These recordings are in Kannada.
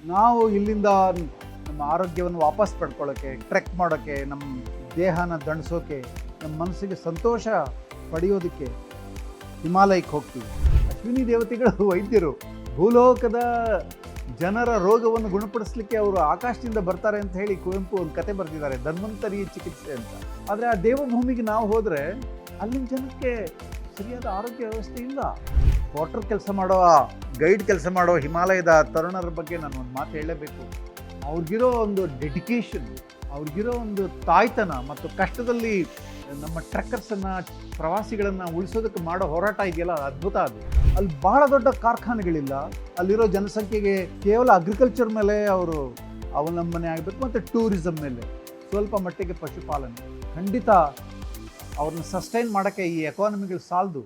ನಾವು ಇಲ್ಲಿಂದ ನಮ್ಮ ಆರೋಗ್ಯವನ್ನು ವಾಪಸ್ ಪಡ್ಕೊಳ್ಳೋಕ್ಕೆ ಟ್ರೆಕ್ ಮಾಡೋಕ್ಕೆ ನಮ್ಮ ದೇಹನ ದಣಿಸೋಕೆ ನಮ್ಮ ಮನಸ್ಸಿಗೆ ಸಂತೋಷ ಪಡೆಯೋದಕ್ಕೆ ಹಿಮಾಲಯಕ್ಕೆ ಹೋಗ್ತೀವಿ. ಅಶ್ವಿನಿ ದೇವತೆಗಳು ವೈದ್ಯರು, ಭೂಲೋಕದ ಜನರ ರೋಗವನ್ನು ಗುಣಪಡಿಸ್ಲಿಕ್ಕೆ ಅವರು ಆಕಾಶದಿಂದ ಬರ್ತಾರೆ ಅಂತ ಹೇಳಿ ಕುವೆಂಪು ಒಂದು ಕತೆ ಬರೆದಿದ್ದಾರೆ, ಧನ್ವಂತರಿ ಚಿಕಿತ್ಸೆ ಅಂತ. ಆದರೆ ಆ ದೇವಭೂಮಿಗೆ ನಾವು ಹೋದರೆ ಅಲ್ಲಿನ ಜನಕ್ಕೆ ಸರಿಯಾದ ಆರೋಗ್ಯ ವ್ಯವಸ್ಥೆ ಇಲ್ಲ. ವಾಟರ್ ಕೆಲಸ ಮಾಡೋ, ಗೈಡ್ ಕೆಲಸ ಮಾಡೋ ಹಿಮಾಲಯದ ತರುಣರ ಬಗ್ಗೆ ನಾನು ಒಂದು ಮಾತು ಹೇಳಲೇಬೇಕು ಅವ್ರಿಗಿರೋ ಒಂದು ಡೆಡಿಕೇಶನ್ ಅವ್ರಿಗಿರೋ ಒಂದು ತಾಯ್ತನ ಮತ್ತು ಕಷ್ಟದಲ್ಲಿ ನಮ್ಮ ಟ್ರಕ್ಕರ್ಸನ್ನು ಪ್ರವಾಸಿಗಳನ್ನು ಉಳಿಸೋದಕ್ಕೆ ಮಾಡೋ ಹೋರಾಟ ಇದೆಯಲ್ಲ, ಅದು ಅದ್ಭುತ ಅದು. ಅಲ್ಲಿ ಬಹಳ ದೊಡ್ಡ ಕಾರ್ಖಾನೆಗಳಿಲ್ಲ. ಅಲ್ಲಿರೋ ಜನಸಂಖ್ಯೆಗೆ ಕೇವಲ ಅಗ್ರಿಕಲ್ಚರ್ ಮೇಲೆ ಅವರು ಅವಲಂಬನೆ ಆಗಬೇಕು ಮತ್ತು ಟೂರಿಸಮ್ ಮೇಲೆ. ಸ್ವಲ್ಪ ಮಟ್ಟಿಗೆ ಪಶುಪಾಲನೆ. ಖಂಡಿತ ಅವ್ರನ್ನ ಸಸ್ಟೈನ್ ಮಾಡೋಕ್ಕೆ ಈ ಎಕಾನಮಿಗಳು ಸಾಲದು.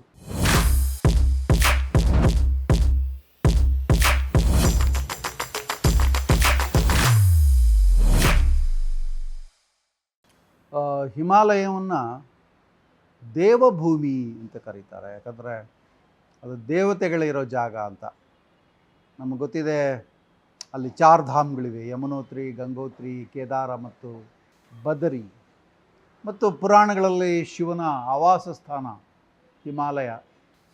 ಹಿಮಾಲಯವನ್ನು ದೇವಭೂಮಿ ಅಂತ ಕರೀತಾರೆ. ಯಾಕಂದರೆ ಅದು ದೇವತೆಗಳಿರೋ ಜಾಗ ಅಂತ. ನಮಗೆ ಗೊತ್ತಿದೆ ಅಲ್ಲಿ ಚಾರ್ ಧಾಮ್ಗಳಿವೆ. ಯಮುನೋತ್ರಿ, ಗಂಗೋತ್ರಿ, ಕೇದಾರ ಮತ್ತು ಬದರಿ ಮತ್ತು ಪುರಾಣಗಳಲ್ಲಿ ಶಿವನ ಆವಾಸ ಸ್ಥಾನ ಹಿಮಾಲಯ.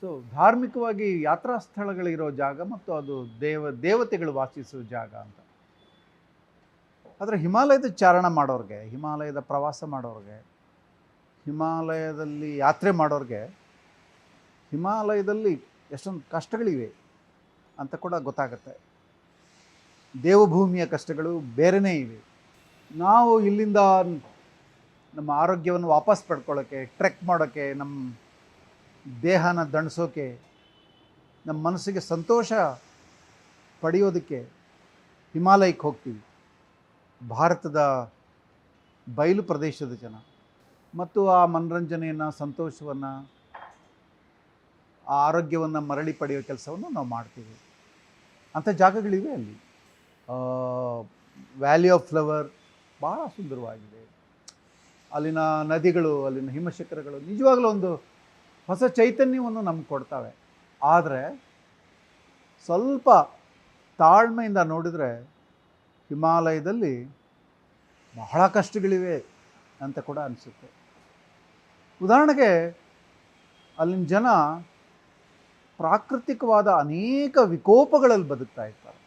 ಸೊ ಧಾರ್ಮಿಕವಾಗಿ ಯಾತ್ರಾ ಸ್ಥಳಗಳಿರೋ ಜಾಗ ಮತ್ತು ಅದು ದೇವ, ದೇವತೆಗಳು ವಾಸಿಸುವ ಜಾಗ ಅಂತ. ಆದರೆ ಹಿಮಾಲಯದ ಚಾರಣ ಮಾಡೋರಿಗೆ, ಹಿಮಾಲಯದ ಪ್ರವಾಸ ಮಾಡೋರಿಗೆ, ಹಿಮಾಲಯದಲ್ಲಿ ಯಾತ್ರೆ ಮಾಡೋರಿಗೆ ಹಿಮಾಲಯದಲ್ಲಿ ಎಷ್ಟೊಂದು ಕಷ್ಟಗಳಿವೆ ಅಂತ ಕೂಡ ಗೊತ್ತಾಗುತ್ತೆ. ದೇವಭೂಮಿಯ ಕಷ್ಟಗಳು ಬೇರೆಯೇ ಇವೆ. ನಾವು ಇಲ್ಲಿಂದ ನಮ್ಮ ಆರೋಗ್ಯವನ್ನು ವಾಪಸ್ ಪಡ್ಕೊಳ್ಳೋಕ್ಕೆ ಟ್ರೆಕ್ ಮಾಡೋಕ್ಕೆ ನಮ್ಮ ದೇಹನ ದಣಿಸೋಕೆ ನಮ್ಮ ಮನಸ್ಸಿಗೆ ಸಂತೋಷ ಪಡೆಯೋದಕ್ಕೆ ಹಿಮಾಲಯಕ್ಕೆ ಹೋಗ್ತೀವಿ. ಭಾರತದ ಬಯಲು ಪ್ರದೇಶದ ಜನ. ಮತ್ತು ಆ ಮನರಂಜನೆಯನ್ನು, ಸಂತೋಷವನ್ನು, ಆ ಆರೋಗ್ಯವನ್ನು ಮರಳಿ ಪಡೆಯೋ ಕೆಲಸವನ್ನು ನಾವು ಮಾಡ್ತೀವಿ. ಅಂಥ ಜಾಗಗಳಿವೆ ಅಲ್ಲಿ. ವ್ಯಾಲಿ ಆಫ್ ಫ್ಲವರ್ ಭಾಳ ಸುಂದರವಾಗಿದೆ. ಅಲ್ಲಿನ ನದಿಗಳು, ಅಲ್ಲಿನ ಹಿಮಶಿಖರಗಳು ನಿಜವಾಗಲೂ ಒಂದು ಹೊಸ ಚೈತನ್ಯವನ್ನು ನಮ್ಗೆ ಕೊಡ್ತವೆ. ಆದರೆ ಸ್ವಲ್ಪ ತಾಳ್ಮೆಯಿಂದ ನೋಡಿದರೆ ಹಿಮಾಲಯದಲ್ಲಿ ಬಹಳ ಕಷ್ಟಗಳಿವೆ ಅಂತ ಕೂಡ ಅನಿಸುತ್ತೆ. ಉದಾಹರಣೆಗೆ ಅಲ್ಲಿನ ಜನ ಪ್ರಾಕೃತಿಕವಾದ ಅನೇಕ ವಿಕೋಪಗಳಲ್ಲಿ ಬದುಕ್ತಾ ಇರ್ತಾರೆ.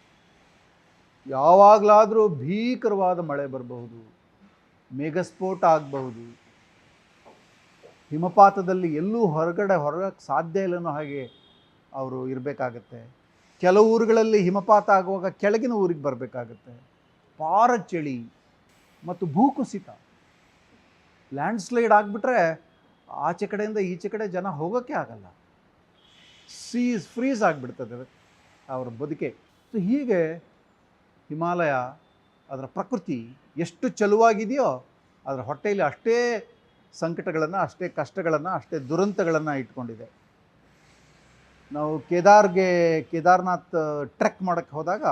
ಯಾವಾಗಲಾದರೂ ಭೀಕರವಾದ ಮಳೆ ಬರಬಹುದು, ಮೇಘಸ್ಫೋಟ ಆಗಬಹುದು, ಹಿಮಪಾತದಲ್ಲಿ ಎಲ್ಲೂ ಹೊರಗಡೆ ಹೊರಗಕ್ಕೆ ಸಾಧ್ಯ ಇಲ್ಲನೋ ಹಾಗೆ ಅವರು ಇರಬೇಕಾಗತ್ತೆ. ಕೆಲವು ಊರುಗಳಲ್ಲಿ ಹಿಮಪಾತ ಆಗುವಾಗ ಕೆಳಗಿನ ಊರಿಗೆ ಬರಬೇಕಾಗತ್ತೆ. ಪಾರ ಚಳಿ ಮತ್ತು ಭೂಕುಸಿತ. ಲ್ಯಾಂಡ್ ಸ್ಲೈಡ್ ಆಗಿಬಿಟ್ರೆ ಆಚೆ ಕಡೆಯಿಂದ ಈಚೆ ಕಡೆ ಜನ ಹೋಗೋಕ್ಕೆ ಆಗಲ್ಲ. ಸೀಸ್, ಫ್ರೀಸ್ ಆಗಿಬಿಡ್ತದೆ ಅವರ ಬದುಕೆ. ಸೊ ಹೀಗೆ ಹಿಮಾಲಯ ಅದರ ಪ್ರಕೃತಿ ಎಷ್ಟು ಚಲುವಾಗಿದೆಯೋ ಅದರ ಹೊಟ್ಟೆಯಲ್ಲಿ ಅಷ್ಟೇ ಸಂಕಟಗಳನ್ನು, ಅಷ್ಟೇ ಕಷ್ಟಗಳನ್ನು, ಅಷ್ಟೇ ದುರಂತಗಳನ್ನು ಇಟ್ಕೊಂಡಿದೆ. ನಾವು ಕೇದಾರ್ಗೆ ಕೇದಾರ್ನಾಥ್ ಟ್ರೆಕ್ ಮಾಡೋಕ್ಕೆ ಹೋದಾಗ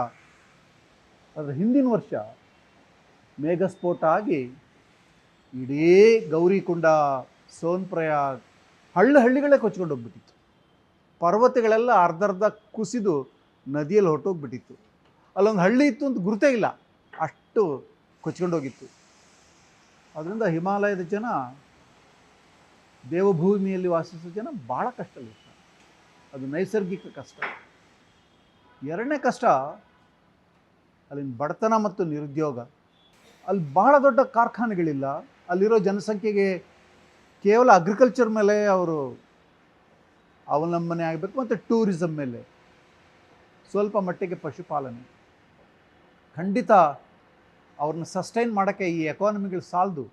ಅದರ ಹಿಂದಿನ ವರ್ಷ ಮೇಘಸ್ಫೋಟ ಆಗಿ ಇಡೀ ಗೌರಿಕುಂಡ, ಸೋನ್ಪ್ರಯಾಗ್ ಹಳ್ಳಿ ಹಳ್ಳಿಗಳೇ ಕೊಚ್ಕೊಂಡು ಹೋಗ್ಬಿಟ್ಟಿತ್ತು. ಪರ್ವತಗಳೆಲ್ಲ ಅರ್ಧರ್ಧ ಕುಸಿದು ನದಿಯಲ್ಲಿ ಹೊರಟೋಗ್ಬಿಟ್ಟಿತ್ತು. ಅಲ್ಲೊಂದು ಹಳ್ಳಿ ಇತ್ತು ಅಂತ ಗುರುತೇ ಇಲ್ಲ. ಅಷ್ಟು ಕೊಚ್ಕೊಂಡೋಗಿತ್ತು ಅದರಿಂದ ಹಿಮಾಲಯದ ಜನ, ದೇವಭೂಮಿಯಲ್ಲಿ ವಾಸಿಸೋ ಜನ ಭಾಳ ಕಷ್ಟದಲ್ಲಿರ್ತಾರೆ ಅದು ನೈಸರ್ಗಿಕ ಕಷ್ಟ. ಎರಡನೇ ಕಷ್ಟ ಅಲ್ಲಿನ ಬಡತನ ಮತ್ತು ನಿರುದ್ಯೋಗ. ಅಲ್ಲಿ ಬಹಳ ದೊಡ್ಡ ಕಾರ್ಖಾನೆಗಳಿಲ್ಲ. ಅಲ್ಲಿರೋ ಜನಸಂಖ್ಯೆಗೆ ಕೇವಲ ಅಗ್ರಿಕಲ್ಚರ್ ಮೇಲೆ ಅವರು ಅವಲಂಬನೆ ಆಗಬೇಕು ಮತ್ತು ಟೂರಿಸಮ್ ಮೇಲೆ. ಸ್ವಲ್ಪ ಮಟ್ಟಿಗೆ ಪಶುಪಾಲನೆ. ಖಂಡಿತ ಅವ್ರನ್ನ ಸಸ್ಟೈನ್ ಮಾಡೋಕ್ಕೆ ಈ ಎಕಾನಮಿಗಳು ಸಾಲದು.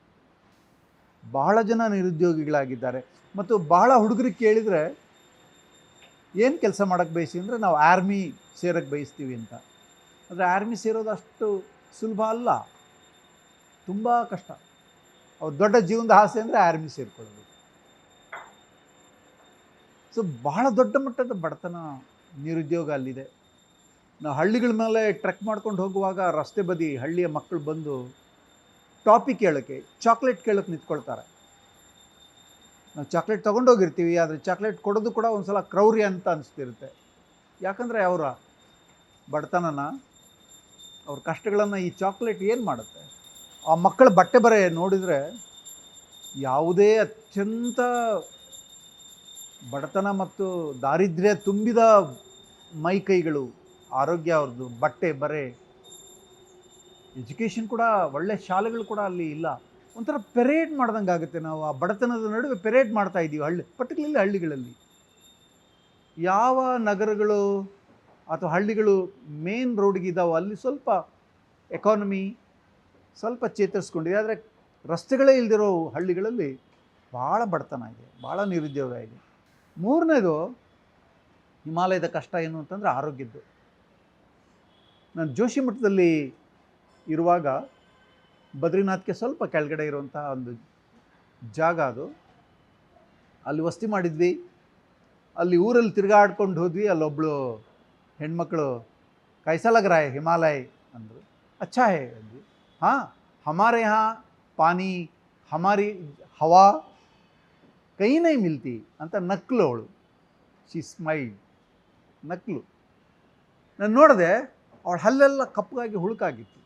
ಬಹಳ ಜನ ನಿರುದ್ಯೋಗಿಗಳಾಗಿದ್ದಾರೆ. ಮತ್ತು ಬಹಳ ಹುಡುಗರಿಗೆ ಕೇಳಿದರೆ, ಏನು ಕೆಲಸ ಮಾಡೋಕ್ಕೆ ಬಯಸಿ ಅಂದರೆ ನಾವು ಆರ್ಮಿ ಸೇರೋಕ್ಕೆ ಬಯಸ್ತೀವಿ ಅಂತ. ಆದರೆ ಆರ್ಮಿ ಸೇರೋದು ಅಷ್ಟು ಸುಲಭ ಅಲ್ಲ. ತುಂಬ ಕಷ್ಟ. ಅವ್ರ ದೊಡ್ಡ ಜೀವನದ ಆಸೆ ಅಂದರೆ ಆರ್ಮಿ ಸೇರಿಕೊಳ್ಳೋದು. ಸೊ, ಬಹಳ ದೊಡ್ಡ ಮಟ್ಟದ ಬಡತನ ನಿರುದ್ಯೋಗ ಅಲ್ಲಿದೆ. ನಾವು ಹಳ್ಳಿಗಳ ಮೇಲೆ ಟ್ರೆಕ್ ಮಾಡ್ಕೊಂಡು ಹೋಗುವಾಗ ರಸ್ತೆ ಬದಿ ಹಳ್ಳಿಯ ಮಕ್ಕಳು ಬಂದು ಟಾಪಿ ಕೇಳೋಕ್ಕೆ ಚಾಕ್ಲೇಟ್ ಕೇಳೋಕ್ಕೆ ನಿಂತ್ಕೊಳ್ತಾರೆ. ನಾವು ಚಾಕ್ಲೇಟ್ ತೊಗೊಂಡೋಗಿರ್ತೀವಿ, ಆದರೆ ಚಾಕ್ಲೇಟ್ ಕೊಡೋದು ಕೂಡ ಒಂದು ಸಲ ಕ್ರೌರ್ಯ ಅಂತ ಅನಿಸ್ತಿರುತ್ತೆ. ಯಾಕಂದರೆ ಅವರ ಬಡತನನ ಅವ್ರ ಕಷ್ಟಗಳನ್ನು ಈ ಚಾಕ್ಲೇಟ್ ಏನು ಮಾಡುತ್ತೆ? ಆ ಮಕ್ಕಳ ಬಟ್ಟೆ ಬರೆ ನೋಡಿದರೆ ಯಾವುದೇ ಅತ್ಯಂತ ಬಡತನ ಮತ್ತು ದಾರಿದ್ರ್ಯ ತುಂಬಿದ ಮೈ ಕೈಗಳು, ಆರೋಗ್ಯ ಅವ್ರದ್ದು ಬಟ್ಟೆ ಬರೆ, ಎಜುಕೇಷನ್ ಕೂಡ ಒಳ್ಳೆ ಶಾಲೆಗಳು ಕೂಡ ಅಲ್ಲಿ ಇಲ್ಲ. ಒಂಥರ ಪೆರೇಡ್ ಮಾಡ್ದಂಗೆ ಆಗುತ್ತೆ ನಾವು. ಆ ಬಡತನದ ನಡುವೆ ಪೆರೇಡ್ ಮಾಡ್ತಾ ಇದ್ದೀವಿ ಹಳ್ಳಿ, ಪರ್ಟಿಕ್ಯುಲರ್ಲಿ ಹಳ್ಳಿಗಳಲ್ಲಿ. ಯಾವ ನಗರಗಳು ಅಥವಾ ಹಳ್ಳಿಗಳು ಮೇನ್ ರೋಡ್ಗೆ ಇದ್ದಾವೆ, ಅಲ್ಲಿ ಸ್ವಲ್ಪ ಎಕಾನಮಿ ಸ್ವಲ್ಪ ಚೇತರಿಸ್ಕೊಂಡಿದೆ. ಆದರೆ ರಸ್ತೆಗಳೇ ಇಲ್ದಿರೋ ಹಳ್ಳಿಗಳಲ್ಲಿ ಭಾಳ ಬಡತನ ಇದೆ, ಭಾಳ ನಿರುದ್ಯೋಗ ಇದೆ. ಮೂರನೇದು, ಹಿಮಾಲಯದ ಕಷ್ಟ ಏನು ಅಂತಂದರೆ ಆರೋಗ್ಯದ್ದು. ನಾನು ಜೋಶಿ ಮಠದಲ್ಲಿ ಇರುವಾಗ ಬದ್ರಿನಾಥ್ಗೆ ಸ್ವಲ್ಪ ಕೆಳಗಡೆ ಇರುವಂತಹ ಒಂದು ಜಾಗ ಅದು. ಅಲ್ಲಿ ವಸ್ತಿ ಮಾಡಿದ್ವಿ. ಅಲ್ಲಿ ಊರಲ್ಲಿ ತಿರುಗಾಡ್ಕೊಂಡು ಹೋದ್ವಿ, ಅಲ್ಲೊಬ್ಳು ಹೆಣ್ಮಕ್ಳು कैसा लग रहा है हिमालय अंदर अच्छा है अंजी हाँ हमारे यहाँ पानी हमारी हवा कहीं नहीं मिलती ಅಂತ ನಕ್ಲು ಅವಳು ಶಿ ಸ್ಮೈಲ್ ನಕ್ಲು ನಾನು ನೋಡಿದೆ ಅವಳ ಹಲ್ಲೆಲ್ಲ ಕಪ್ಪಗಾಗಿ ಹುಳುಕಾಗಿತ್ತು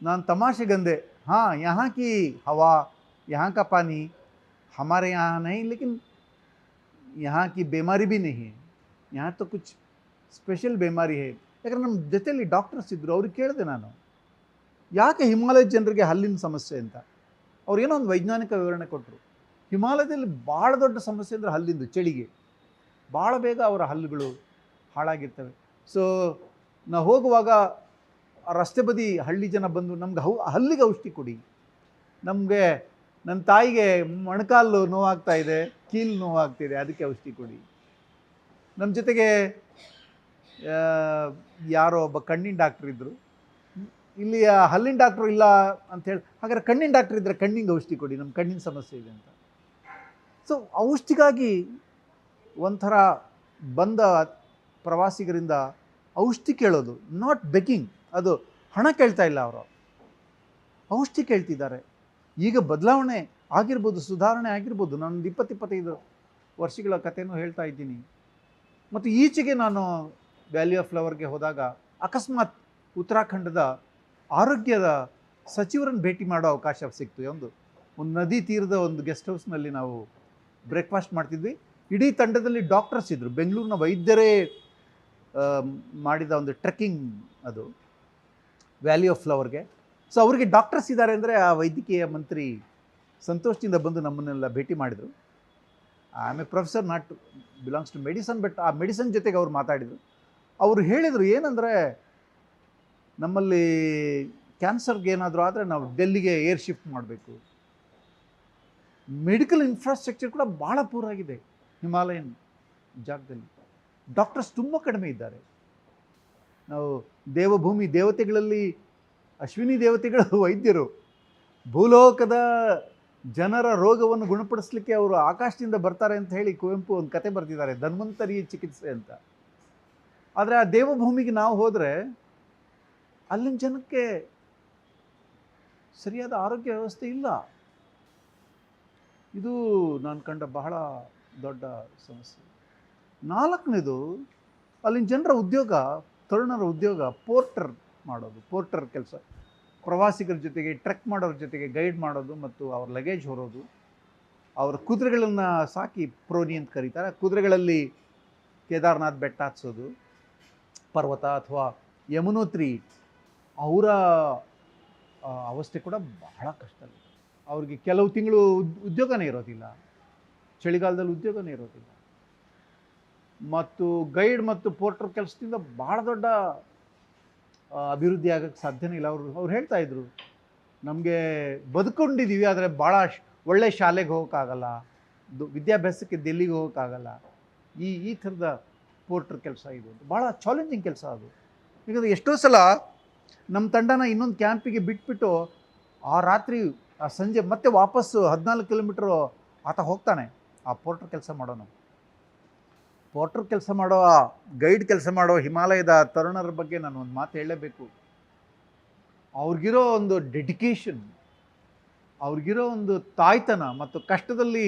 ನಾನು ತಮಾಷೆಗಂದೆ हाँ यहाँ की हवा यहाँ का पानी हमारे यहाँ नहीं लेकिन यहाँ की बीमारी भी नहीं है यहाँ तो कुछ ಸ್ಪೆಷಲ್ ಬೇಮಾರಿ ಹೇ ಯಾಕಂದ್ರೆ ನಮ್ಮ ಜೊತೆಯಲ್ಲಿ ಡಾಕ್ಟರ್ಸ್ ಇದ್ದರು ಅವ್ರಿಗೆ ಕೇಳಿದೆ ನಾನು ಯಾಕೆ ಹಿಮಾಲಯ ಜನರಿಗೆ ಹಲ್ಲಿನ ಸಮಸ್ಯೆ ಅಂತ ಅವ್ರು ಏನೋ ಒಂದು ವೈಜ್ಞಾನಿಕ ವಿವರಣೆ ಕೊಟ್ಟರು ಹಿಮಾಲಯದಲ್ಲಿ ಭಾಳ ದೊಡ್ಡ ಸಮಸ್ಯೆ ಅಂದರೆ ಹಲ್ಲಿಂದು ಚಳಿಗೆ ಭಾಳ ಬೇಗ ಅವರ ಹಲ್ಲುಗಳು ಹಾಳಾಗಿರ್ತವೆ ಸೊ ನಾವು ಹೋಗುವಾಗ ಆ ರಸ್ತೆ ಬದಿ ಹಳ್ಳಿ ಜನ ಬಂದು ನಮ್ಗೆ ಹೌ ಹಲ್ಲಿಗೆ ಔಷಧಿ ಕೊಡಿ ನಮಗೆ ನನ್ನ ತಾಯಿಗೆ ಮೊಣಕಾಲು ನೋವಾಗ್ತಾ ಇದೆ ಕೀಲು ನೋವಾಗ್ತಿದೆ ಅದಕ್ಕೆ ಔಷಧಿ ಕೊಡಿ ನಮ್ಮ ಜೊತೆಗೆ ಯಾರೋ ಒಬ್ಬ ಕಣ್ಣಿನ ಡಾಕ್ಟ್ರ್ ಇದ್ದರು ಇಲ್ಲಿ ಹಲ್ಲಿನ ಡಾಕ್ಟ್ರು ಇಲ್ಲ ಅಂಥೇಳಿ ಹಾಗಾದ್ರೆ ಕಣ್ಣಿನ ಡಾಕ್ಟ್ರ್ ಇದ್ದರೆ ಕಣ್ಣಿಗೆ ಔಷಧಿ ಕೊಡಿ ನಮ್ಮ ಕಣ್ಣಿನ ಸಮಸ್ಯೆ ಇದೆ ಅಂತ. ಸೊ ಔಷಧಿಗಾಗಿ ಒಂಥರ ಬಂದ ಪ್ರವಾಸಿಗರಿಂದ ಔಷಧಿ ಕೇಳೋದು ನಾಟ್ ಬೆಕಿಂಗ್ ಅದು ಹಣ ಕೇಳ್ತಾ ಇಲ್ಲ ಅವರು. ಔಷಧಿ ಕೇಳ್ತಿದ್ದಾರೆ. ಈಗ ಬದಲಾವಣೆ ಆಗಿರ್ಬೋದು, ಸುಧಾರಣೆ ಆಗಿರ್ಬೋದು. ನಾನು ಇಪ್ಪತ್ತು ಇಪ್ಪತ್ತೈದು ವರ್ಷಗಳ ಕಥೆನೂ ಹೇಳ್ತಾ ಇದ್ದೀನಿ. ಮತ್ತು ಈಚೆಗೆ ನಾನು ವ್ಯಾಲಿ ಆಫ್ ಫ್ಲವರ್ಗೆ ಹೋದಾಗ ಅಕಸ್ಮಾತ್ ಉತ್ತರಾಖಂಡದ ಆರೋಗ್ಯದ ಸಚಿವರನ್ನು ಭೇಟಿ ಮಾಡೋ ಅವಕಾಶ ಸಿಕ್ತು ಒಂದು ಒಂದು ನದಿ ತೀರದ ಒಂದು ಗೆಸ್ಟ್ ಹೌಸ್ನಲ್ಲಿ ನಾವು ಬ್ರೇಕ್ಫಾಸ್ಟ್ ಮಾಡ್ತಿದ್ವಿ. ಇಡೀ ತಂಡದಲ್ಲಿ ಡಾಕ್ಟರ್ಸ್ ಇದ್ದರು ಬೆಂಗಳೂರಿನ ವೈದ್ಯರೇ ಮಾಡಿದ ಒಂದು ಟ್ರೆಕ್ಕಿಂಗ್ ಅದು, ವ್ಯಾಲಿ ಆಫ್ ಫ್ಲವರ್ಗೆ. ಸೊ, ಅವರಿಗೆ ಡಾಕ್ಟರ್ಸ್ ಇದ್ದಾರೆ ಅಂದರೆ ಆ ವೈದ್ಯಕೀಯ ಮಂತ್ರಿ ಸಂತೋಷದಿಂದ ಬಂದು ನಮ್ಮನ್ನೆಲ್ಲ ಭೇಟಿ ಮಾಡಿದರು. I am a professor not belongs to medicine but ಆ ಮೆಡಿಸನ್ ಜೊತೆಗೆ ಅವ್ರು ಮಾತಾಡಿದರು. ಅವರು ಹೇಳಿದರು ಏನಂದರೆ, ನಮ್ಮಲ್ಲಿ ಕ್ಯಾನ್ಸರ್ಗೆ ಏನಾದರೂ ಆದರೆ ನಾವು ಡೆಲ್ಲಿಗೆ ಏರ್ ಶಿಫ್ಟ್ ಮಾಡಬೇಕು. ಮೆಡಿಕಲ್ ಇನ್ಫ್ರಾಸ್ಟ್ರಕ್ಚರ್ ಕೂಡ ಭಾಳ ಪೂರಾಗಿದೆ ಹಿಮಾಲಯನ್ ಜಾಗದಲ್ಲಿ. ಡಾಕ್ಟರ್ಸ್ ತುಂಬ ಕಡಿಮೆ ಇದ್ದಾರೆ. ನಾವು ದೇವಭೂಮಿ ದೇವತೆಗಳಲ್ಲಿ ಅಶ್ವಿನಿ ದೇವತೆಗಳು ವೈದ್ಯರು. ಭೂಲೋಕದ ಜನರ ರೋಗವನ್ನು ಗುಣಪಡಿಸಲಿಕ್ಕೆ ಅವರು ಆಕಾಶದಿಂದ ಬರ್ತಾರೆ ಅಂತ ಹೇಳಿ ಕುವೆಂಪು ಒಂದು ಕತೆ ಬರೆದಿದ್ದಾರೆ ಧನ್ವಂತರಿ ಚಿಕಿತ್ಸೆ ಅಂತ. ಆದರೆ ಆ ದೇವಭೂಮಿಗೆ ನಾವು ಹೋದರೆ ಅಲ್ಲಿನ ಜನಕ್ಕೆ ಸರಿಯಾದ ಆರೋಗ್ಯ ವ್ಯವಸ್ಥೆ ಇಲ್ಲ. ಇದು ನಾನು ಕಂಡ ಬಹಳ ದೊಡ್ಡ ಸಮಸ್ಯೆ. ನಾಲ್ಕನೇದು, ಅಲ್ಲಿನ ಜನರ ಉದ್ಯೋಗ, ತರುಣರ ಉದ್ಯೋಗ, ಪೋರ್ಟರ್ ಮಾಡೋದು, ಪೋರ್ಟರ್ ಕೆಲಸ. ಪ್ರವಾಸಿಗರ ಜೊತೆಗೆ, ಟ್ರೆಕ್ ಮಾಡೋರ ಜೊತೆಗೆ, ಗೈಡ್ ಮಾಡೋದು ಮತ್ತು ಅವ್ರ ಲಗೇಜ್ ಹೊರೋದು. ಅವ್ರ ಕುದುರೆಗಳನ್ನು ಸಾಕಿ ಪ್ರೋನಿ ಅಂತ ಕರೀತಾರೆ. ಕುದುರೆಗಳಲ್ಲಿ ಕೇದಾರ್ನಾಥ್ ಬೆಟ್ಟ ಹತ್ಸೋದು, ಪರ್ವತ ಅಥವಾ ಯಮುನೋತ್ರಿ, ಅವರ ಅವಸ್ಥೆ ಕೂಡ ಬಹಳ ಕಷ್ಟ ಅವ್ರಿಗೆ ಕೆಲವು ತಿಂಗಳು ಉದ್- ಉದ್ಯೋಗನೇ ಇರೋದಿಲ್ಲ. ಚಳಿಗಾಲದಲ್ಲಿ ಉದ್ಯೋಗನೇ ಇರೋದಿಲ್ಲ. ಮತ್ತು ಗೈಡ್ ಮತ್ತು ಪೋರ್ಟರ್ ಕೆಲಸದಿಂದ ಬಹಳ ದೊಡ್ಡ ಅಭಿವೃದ್ಧಿ ಆಗೋಕ್ಕೆ ಸಾಧ್ಯನೇ ಇಲ್ಲ. ಅವರು ಅವ್ರು ಹೇಳ್ತಾ ಇದ್ರು, ನಮಗೆ ಬದುಕೊಂಡಿದ್ದೀವಿ ಆದರೆ ಭಾಳ ಒಳ್ಳೆ ಶಾಲೆಗೆ ಹೋಗೋಕ್ಕಾಗಲ್ಲ ವಿದ್ಯಾಭ್ಯಾಸಕ್ಕೆ ದಿಲ್ಲಿಗೆ ಹೋಗೋಕ್ಕಾಗಲ್ಲ. ಈ ಈ ಥರದ ಪೋರ್ಟರ್ ಕೆಲಸ ಇದು ಅಂತ. ಭಾಳ ಚಾಲೆಂಜಿಂಗ್ ಕೆಲಸ ಅದು. ಯಾಕಂದರೆ ಎಷ್ಟೋ ಸಲ ನಮ್ಮ ತಂಡನ ಇನ್ನೊಂದು ಕ್ಯಾಂಪಿಗೆ ಬಿಟ್ಬಿಟ್ಟು ಆ ರಾತ್ರಿ, ಆ ಸಂಜೆ ಮತ್ತೆ ವಾಪಸ್ಸು ಹದಿನಾಲ್ಕು ಕಿಲೋಮೀಟ್ರು ಆತ ಹೋಗ್ತಾನೆ, ಆ ಪೋರ್ಟರ್ ಕೆಲಸ ಮಾಡೋನು. ಪೋರ್ಟರ್ ಕೆಲಸ ಮಾಡೋ, ಗೈಡ್ ಕೆಲಸ ಮಾಡೋ ಹಿಮಾಲಯದ ತರುಣರ ಬಗ್ಗೆ ನಾನು ಒಂದು ಮಾತು ಹೇಳಲೇಬೇಕು ಅವ್ರಿಗಿರೋ ಒಂದು ಡೆಡಿಕೇಶನ್ ಅವ್ರಿಗಿರೋ ಒಂದು ತಾಯ್ತನ ಮತ್ತು ಕಷ್ಟದಲ್ಲಿ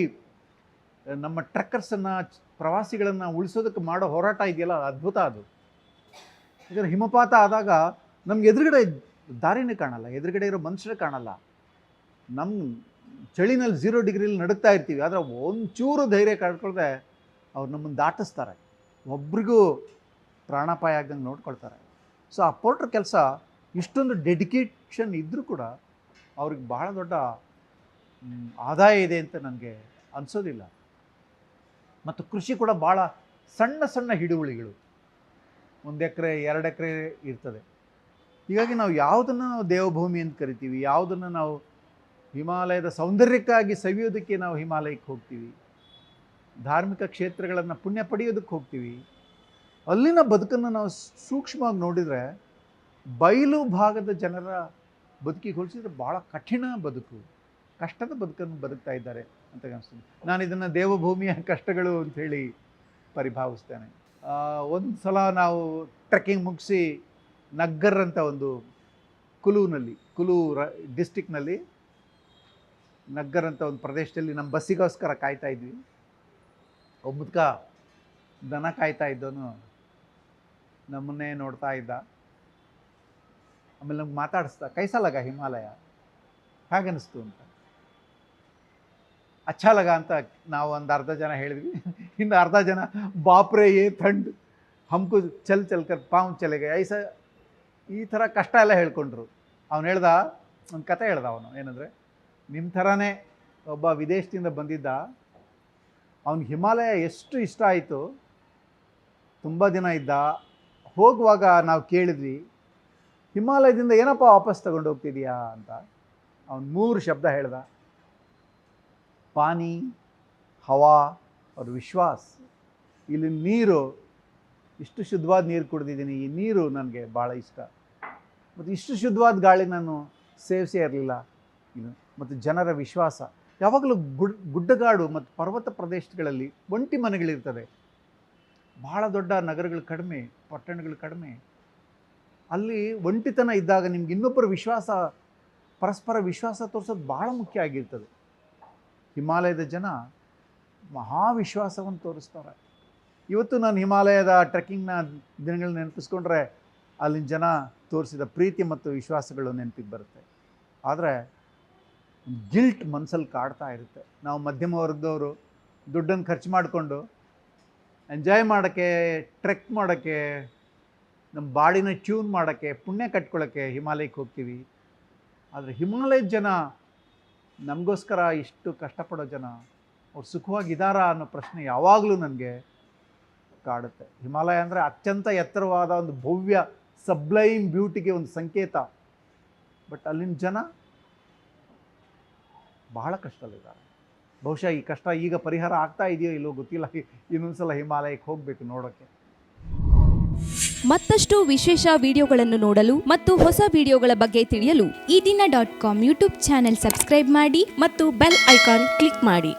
ನಮ್ಮ ಟ್ರಕ್ಕರ್ಸನ್ನು, ಪ್ರವಾಸಿಗಳನ್ನು ಉಳಿಸೋದಕ್ಕೆ ಮಾಡೋ ಹೋರಾಟ ಇದೆಯಲ್ಲ, ಅದು ಅದ್ಭುತ ಅದು. ಯಾಕಂದರೆ ಹಿಮಪಾತ ಆದಾಗ ನಮ್ಗೆ ಎದುರುಗಡೆ ದಾರಿನೇ ಕಾಣಲ್ಲ, ಎದುರುಗಡೆ ಇರೋ ಮನುಷ್ಯರೇ ಕಾಣಲ್ಲ. ನಮ್ಮ ಚಳಿನಲ್ಲಿ ಝೀರೋ ಡಿಗ್ರಿಲಿ ನಡುಗ್ತಾ ಇರ್ತೀವಿ, ಆದರೆ ಒಂಚೂರು ಧೈರ್ಯ ಕಳ್ಕೊಳ್ದೆ ಅವ್ರು ನಮ್ಮನ್ನು ದಾಟಿಸ್ತಾರೆ. ಒಬ್ರಿಗೂ ಪ್ರಾಣಾಪಾಯ ಆಗ್ದಂಗೆ ನೋಡ್ಕೊಳ್ತಾರೆ. ಸೊ ಆ ಪೋರ್ಟ್ರ್ ಕೆಲಸ ಇಷ್ಟೊಂದು ಡೆಡಿಕೇಷನ್ ಇದ್ದರೂ ಕೂಡ ಅವ್ರಿಗೆ ಬಹಳ ದೊಡ್ಡ ಆದಾಯ ಇದೆ ಅಂತ ನನಗೆ ಅನಿಸೋದಿಲ್ಲ. ಮತ್ತು ಕೃಷಿ ಕೂಡ ಭಾಳ ಸಣ್ಣ ಸಣ್ಣ ಹಿಡುವಳಿಗಳು. ಒಂದು ಎಕರೆ, ಎರಡು ಎಕರೆ ಇರ್ತದೆ. ಹೀಗಾಗಿ ನಾವು ಯಾವುದನ್ನು ದೇವಭೂಮಿ ಅಂತ ಕರಿತೀವಿ, ಯಾವುದನ್ನು ನಾವು ಹಿಮಾಲಯದ ಸೌಂದರ್ಯಕ್ಕಾಗಿ ಸವಿಯೋದಕ್ಕೆ ನಾವು ಹಿಮಾಲಯಕ್ಕೆ ಹೋಗ್ತೀವಿ. ಧಾರ್ಮಿಕ ಕ್ಷೇತ್ರಗಳನ್ನು ಪುಣ್ಯ ಪಡೆಯೋದಕ್ಕೆ ಹೋಗ್ತೀವಿ. ಅಲ್ಲಿನ ಬದುಕನ್ನು ನಾವು ಸೂಕ್ಷ್ಮವಾಗಿ ನೋಡಿದರೆ ಬಯಲು ಭಾಗದ ಜನರ ಬದುಕಿಗೆ ಹೋಲಿಸಿದ್ರೆ ಭಾಳ ಕಠಿಣ ಬದುಕು. ಕಷ್ಟದ ಬದುಕನ್ನು ಬದುಕ್ತಾ ಇದ್ದಾರೆ ಅಂತ ಅನಿಸ್ತದೆ. ನಾನು ಇದನ್ನು ದೇವಭೂಮಿಯ ಕಷ್ಟಗಳು ಅಂಥೇಳಿ ಪರಿಭಾವಿಸ್ತೇನೆ. ಒಂದು ಸಲ ನಾವು ಟ್ರೆಕ್ಕಿಂಗ್ ಮುಗಿಸಿ ನಗ್ಗರ್ ಅಂತ ಒಂದು ಕುಲುನಲ್ಲಿ, ಕುಲು ರ ಡಿಸ್ಟಿಕ್ನಲ್ಲಿ ನಗ್ಗರ್ ಅಂತ ಒಂದು ಪ್ರದೇಶದಲ್ಲಿ ನಮ್ಮ ಬಸ್ಸಿಗೋಸ್ಕರ ಕಾಯ್ತಾ ಇದ್ವಿ. ಒಬ್ಬ ಮುದ್ಕ ದನ ಕಾಯ್ತಾ ಇದ್ದವನು ನಮ್ಮನ್ನೇ ನೋಡ್ತಾ ಇದ್ದ. ಆಮೇಲೆ ನಮ್ಗೆ ಮಾತಾಡಿಸ್ದ, ಕೈಸಲಗ ಹಿಮಾಲಯ ಹೇಗನ್ನಿಸ್ತು ಅಂತ? ಅಚ್ಚಾಲಗ ಅಂತ ನಾವು ಒಂದು ಅರ್ಧ ಜನ ಹೇಳಿದ್ವಿ. ಇನ್ನು ಅರ್ಧ ಜನ, ಬಾಪ್ರೆ, ಏ ಥಂಡ್ ಹಮ್ಕು ಚಲ್ ಚಲ್, ಕರ್, ಪಾವ್, ಚಲೆಗೆ, ಐಸ, ಈ ಥರ ಕಷ್ಟ ಎಲ್ಲ ಹೇಳ್ಕೊಂಡ್ರು. ಅವನು ಹೇಳ್ದ, ಒಂದು ಕತೆ ಹೇಳ್ದ ಅವನು, ಏನಂದರೆ ನಿಮ್ಮ ಥರನೇ ಒಬ್ಬ ವಿದೇಶದಿಂದ ಬಂದಿದ್ದ ಅವ್ನಿಗೆ ಹಿಮಾಲಯ ಎಷ್ಟು ಇಷ್ಟ ಆಯಿತು? ತುಂಬ ದಿನ ಇದ್ದ. ಹೋಗುವಾಗ ನಾವು ಕೇಳಿದ್ವಿ, ಹಿಮಾಲಯದಿಂದ ಏನಪ್ಪ ವಾಪಸ್ ತಗೊಂಡು ಹೋಗ್ತಿದೀಯಾ? ಅಂತ. ಅವನು ಮೂರು ಶಬ್ದ ಹೇಳ್ದ, ಪಾನಿ, ಹವಾ, ಅವ್ರ ವಿಶ್ವಾಸ್. ಇಲ್ಲಿ ನೀರು, ಇಷ್ಟು ಶುದ್ಧವಾದ ನೀರು ಕುಡಿದಿದ್ದೀನಿ. ಈ ನೀರು ನನಗೆ ಭಾಳ ಇಷ್ಟ. ಮತ್ತು ಇಷ್ಟು ಶುದ್ಧವಾದ ಗಾಳಿ ನಾನು ಸೇವಿಸೇ ಇರಲಿಲ್ಲ. ಇದು ಮತ್ತು ಜನರ ವಿಶ್ವಾಸ. ಯಾವಾಗಲೂ ಗುಡ್, ಗುಡ್ಡಗಾಡು ಮತ್ತು ಪರ್ವತ ಪ್ರದೇಶಗಳಲ್ಲಿ ಒಂಟಿ ಮನೆಗಳಿರ್ತದೆ ಭಾಳ ದೊಡ್ಡ ನಗರಗಳು ಕಡಿಮೆ, ಪಟ್ಟಣಗಳು ಕಡಿಮೆ. ಅಲ್ಲಿ ಒಂಟಿತನ ಇದ್ದಾಗ ನಿಮ್ಗೆ ಇನ್ನೊಬ್ಬರ ವಿಶ್ವಾಸ, ಪರಸ್ಪರ ವಿಶ್ವಾಸ ತೋರಿಸೋದು ಭಾಳ ಮುಖ್ಯ ಆಗಿರ್ತದೆ. ಹಿಮಾಲಯದ ಜನ ಮಹಾವಿಶ್ವಾಸವನ್ನು ತೋರಿಸ್ತಾರೆ. ಇವತ್ತು ನಾನು ಹಿಮಾಲಯದ ಟ್ರೆಕ್ಕಿಂಗ್ನ ದಿನಗಳನ್ನ ನೆನಪಿಸ್ಕೊಂಡ್ರೆ, ಅಲ್ಲಿನ ಜನ ತೋರಿಸಿದ ಪ್ರೀತಿ ಮತ್ತು ವಿಶ್ವಾಸಗಳು ನೆನಪಿಗೆ ಬರುತ್ತೆ. ಆದರೆ ಗಿಲ್ಟ್ ಮನಸ್ಸಲ್ಲಿ ಕಾಡ್ತಾ ಇರುತ್ತೆ. ನಾವು ಮಧ್ಯಮ ವರ್ಗದವರು, ದುಡ್ಡನ್ನು ಖರ್ಚು ಮಾಡಿಕೊಂಡು ಎಂಜಾಯ್ ಮಾಡೋಕ್ಕೆ ಟ್ರೆಕ್ ಮಾಡೋಕ್ಕೆ, ನಮ್ಮ ಬಾಡಿನ ಟ್ಯೂನ್ ಮಾಡೋಕ್ಕೆ, ಪುಣ್ಯ ಕಟ್ಕೊಳ್ಳೋಕ್ಕೆ ಹಿಮಾಲಯಕ್ಕೆ ಹೋಗ್ತೀವಿ. ಆದರೆ ಹಿಮಾಲಯದ ಜನ ನಮಗೋಸ್ಕರ ಇಷ್ಟು ಕಷ್ಟಪಡೋ ಜನ, ಅವ್ರು ಸುಖವಾಗಿದ್ದಾರಾ ಅನ್ನೋ ಪ್ರಶ್ನೆ ಯಾವಾಗಲೂ ನನಗೆ ಕಾಡುತ್ತೆ. ಹಿಮಾಲಯ ಅಂದರೆ ಅತ್ಯಂತ ಎತ್ತರವಾದ ಒಂದು ಭವ್ಯ ಸಬ್ಲೈಮ್ ಬ್ಯೂಟಿಗೆ ಒಂದು ಸಂಕೇತ. ಬಟ್ ಅಲ್ಲಿನ ಜನ ಬಹಳ ಕಷ್ಟದಲ್ಲಿದ್ದಾರೆ. ಬಹುಶಃ ಈ ಕಷ್ಟ ಈಗ ಪರಿಹಾರ ಆಗ್ತಾ ಇದೆಯೋ ಇಲ್ಲೋ ಗೊತ್ತಿಲ್ಲ. ಇನ್ನೊಂದ್ಸಲ ಹಿಮಾಲಯಕ್ಕೆ ಹೋಗಬೇಕು ನೋಡೋಕ್ಕೆ. ಮತ್ತಷ್ಟು ವಿಶೇಷ ವಿಡಿಯೋಗಳನ್ನು ನೋಡಲು ಮತ್ತು ಹೊಸ ವಿಡಿಯೋಗಳ ಬಗ್ಗೆ ತಿಳಿಯಲು ಈ ದಿನ dot com YouTube channel subscribe ಮಾಡಿ ಮತ್ತು ಬೆಲ್ ಐಕಾನ್ ಕ್ಲಿಕ್ ಮಾಡಿ.